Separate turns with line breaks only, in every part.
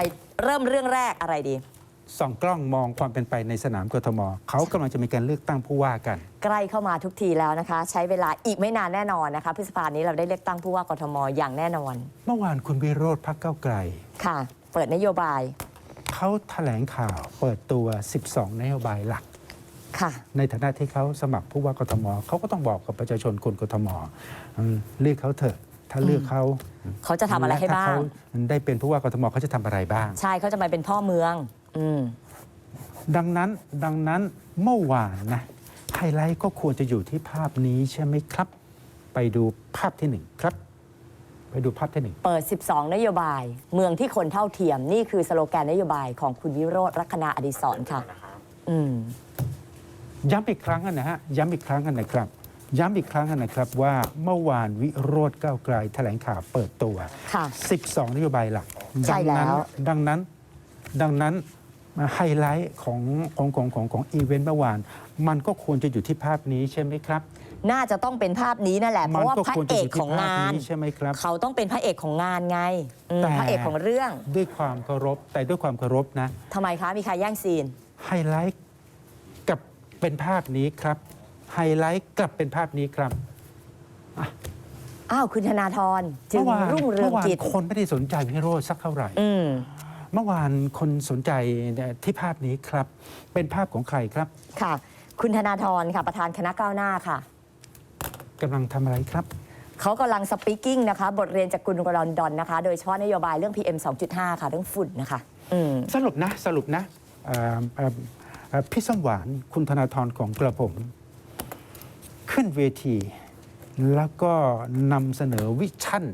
ไปเริ่มเรื่องแรกอะไรดี
ส่องกล้องมองความเป็นไปในสนามกทม เขากำลังจะมีการเลือกตั้งผู้ว่ากัน
ใกล้เข้ามาทุกทีแล้วนะคะ ใช้เวลาอีกไม่นานแน่นอนนะคะพฤษภานี้เราได้เลือกตั้งผู้ว่ากทมอย่างแน่นอน
เมื่อวานคุณวิโรธพักเก้าวไกล
ค่ะ เปิดนโยบาย
เขาแถลงข่าวเปิดตัว 12 นโยบายหลัก
ค่ะ
ในฐานะที่เขาสมัครผู้ว่ากทมเขาก็ต้องบอกกับประชาชนคนกทมอืมเลือกเขาเถอะ ถ้าเลือกเขา
เขาจะทำอะไรให้
และถ้
บ้าง
เขาได้เป็นผู้ว่ากทมเขาจะทำอะไรบ้าง
ใช่เขาจะมาเป็นพ่อเมือง อืม
ดังนั้นดังนั้นเมื่อวานนะไฮไลท์ก็ควรจะอยู่ที่ภาพนี้ใช่ไหมครับ ไปดูภาพที่หนึ่งครับ ไปดูภาพที่หนึ่ง
เปิด 12 นโยบาย เมืองที่คนเท่าเทียม นี่คือสโลแกนนโยบายของคุณวิโรธลัคนาอดิศรค่ะ อืม
ย้ำอีกครั้งนะฮะย้ำอีกครั้งกันนะครับ ย้ำอีกครั้งกันนะครับว่าเมื่อวานวิโรธก้าวไกลแถลงข่าวเปิดตัว
ค่ะ
12 นโยบายหลัก
ใช่
ดันั้น
แล้ว
ดังนั้น ดังนั้นไฮไลท์ของของของของของอีเวนต์เมื่อวาน มันก็ควรจะอยู่ที่ภาพนี้ใช่ไหมครับ
น่าจะต้องเป็นภาพนี้นั่นแหละ เพ
มั
ราะว่า
ก็
พระ
ควร
เอ
จะอกยู่
ข
ที่
อง
ภาพ
งาน
นี้ใช่ไหมครับ
เขาต้องเป็นพระเอกของงานไงอืม
แต่
พระเอกของเรื่อง
ด้วยความเคารพแต่ด้วยความเคารพนะ
ทำไมคะ มีใครแย่งซีน
ไฮไลท์กลับเป็นภาพนี้ครับ ไฮไลท์กลับเป็นภาพนี้ครับ
อ้าวคุณธนาธรจึง
เมื่อวาน
รุ่งเรือง
เมื่อวาน
กิจ
คนไม่ได้สนใจวิโรจน์สักเท่าไหร่
อืม
เมื่อวานคนสนใจที่ภาพนี้ครับ เป็นภาพของใครครับ
ค่ะ คุณธนาธรค่ะประธานคณะก้าวหน้าค่ะ
กำลังทำอะไรครับ
เขากำลังสปีกิ้งนะคะ บทเรียนจากคุณลอนดอนนะคะ โดยเฉพาะนโยบายเรื่อง PM 2.5 ค่ะ เรื่องฝุ่นนะคะอืม
สรุปนะสรุปนะเอ่อเอ่อเอ่อพี่ส้มหวานคุณธนาธรของกระผม ขึ้นเวที แล้วก็นำเสนอวิชั่น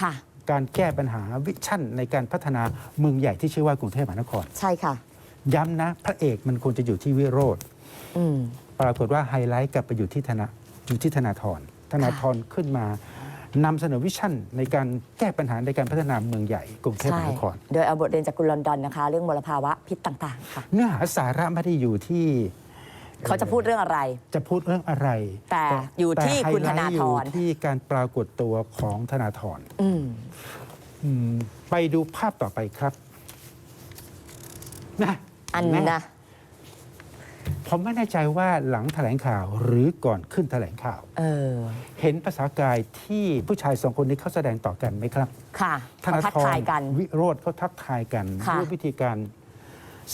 ค่ะ
การแก้ปัญหาวิชั่นในการพัฒนาเมืองใหญ่ที่ชื่อว่ากรุงเทพมหานคร
ใช่ค่ะ
ย้ำนะพระเอกมันควรจะอยู่ที่วิโรธ
อืม
ปรากฏว่าไฮไลท์กลับไปอยู่ที่ธนาอยู่ที่ธนาธรธนาธรขึ้นมานำเสนอวิชั่นในการแก้ปัญหาในการพัฒนาเมืองใหญ่กรุงเทพม
ใช่
หานคร
โดยเอาบทเรียนจากคุณลอนดอนนะคะ เรื่องมลภาวะพิษต่างๆค่ะ
เนื้อหาสาระไม่ได้อยู่ที่
เขาจะพูดเรื่องอะไร
จะพูดเรื่องอะไร
แต่อยู่ที่
แต่
คุณธนาธร
ไฮไลท์อยู่ที่การปรากฏตัวของธนาธร
อืม
อืมไปดูภาพต่อไปครับนะ
อัน
เห็ไหม
นะ
ผมไม่แน่ใจว่าหลังแถลงข่าวหรือก่อนขึ้นแถลงข่าว
เออ
เห็นภาษากายที่ผู้ชายสองคนนี้เขาแสดงต่อกันไหมครับ
ค่ะ
ธ
เขา
นา
ทัก
ธร
ทายกัน
วิโรธเขาทักทายกัน
ค่ะ
ด้วยวิธีการ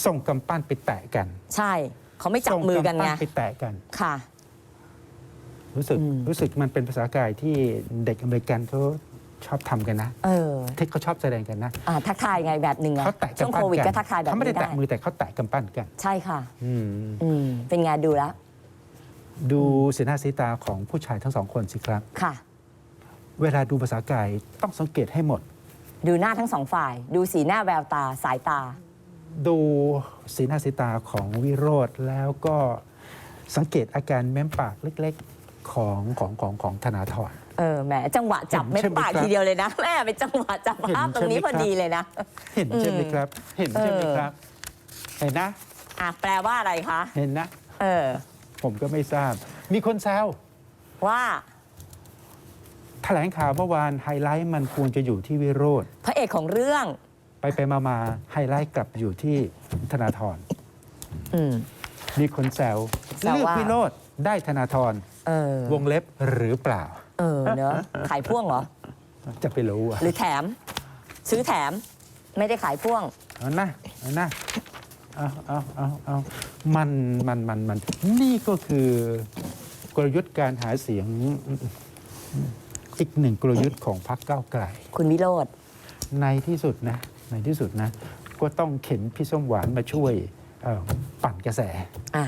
ส่งกำปั้นไปแตะกัน
ใช่ เขาไม่จับ
ส่ง
มือกัน
กำ
ไง
ปั้นไปแตะกัน
ค่ะ
รู้สึก
อืม
รู้สึกมันเป็นภาษากายที่เด็กอเมริกันเขาชอบทำกันนะ
เออ
ที่เขาชอบแสดงกันนะ
อ่าทักทายไงแบบหนึ่งไง
เขาแตะ
ช่วง
กำปั้
โคนวิด
กั
ก็ทักทายแบบ
เขาไม่ได้
นี้ได้
แตะมือแต่เขาแตะกำปั้นกัน
ใช่ค่ะ
อืม
อืมเป็นไงดูแล้ว
ดูสีหน้าสีตาของผู้ชายทั้งสองคนสิครับ
ค่ะ
เวลาดูภาษากายต้องสังเกตให้หมด
ดูหน้าทั้งสองฝ่าย ดูสีหน้าแววตาสายตา
ดูสีหน้าสีตาของวิโรธแล้วก็สังเกตอาการแม้มปากเล็กๆของของของของธนาธร
เออแหมจังหวะจับ
เห็น
เม็ด
ใช่ไหม
ปาก
ครับ
ทีเดียวเลยนะแม่เป็นจังหวะจับ
เห็น
ภาพตรงนี้
ใช่ไหม
พอดีเลยนะ
เห็นใช่ไหมครับ เห็นใช่ไหม
เออ
ครับ เห็นนะ
อะแปลว่าอะไรคะ
เห็นนะ
เออ
ผมก็ไม่ทราบ มีคนแซว
ว่า
แถลงข่าวเมื่อวานไฮไลท์มันควรจะอยู่ที่วิโรธ
พระเอกของเรื่อง
ไปไปมามาไฮไลท์กลับอยู่ที่ธนาธร
อืม
มีคนแซว
แซว
เลือก
ว่า
วิโรธได้ธนาธร
เออ
วงเล็บหรือเปล่า
เออเนอะขายพ่วงเหรอ
จะไปรู้อะ
หรือแถม ซื้อแถมไม่ได้ขายพ่วง
เอานะเอานะเอาเอาเอาเอามันมันมันมันนี่ก็คือกลยุทธ์การหาเสียงอีกหนึ่งกลยุทธ์ของพรรคก้าวไกล
คุณวิโรธ
ในที่สุดนะ ในที่สุดนะ ก็ต้องเข็นพี่ส้มหวานมาช่วยเอ่อปั่นกระแส
อ่า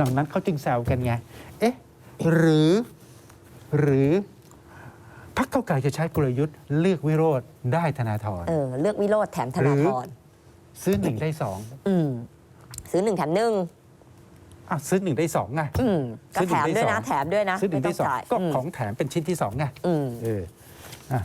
ดังนั้นเขาจึงแซวกันไง เอ๊ะ หรือ หรือพรรคเก้าวไกลจะใช้กลยุทธ์เลือกวิโรธได้ธนาธร
เออเลือกวิโรธแถมธนาธร
ซื้อหนึ่งได้สอง
อืมซื้อหนึ่งแถมหนึ่ง
อะซื้อหนึ่งได้สองไง
อืมก็
ซื้อห
แถ
นึ่ง
ม
ได้
ด้วย
สอง
นะแถมด้วยนะ
ซื้อหนึ่งได้สอง
ม่ต้จ่าย
ก็
ม
ของแถมเป็นชิ้นที่สองไง
อืม
เอออะ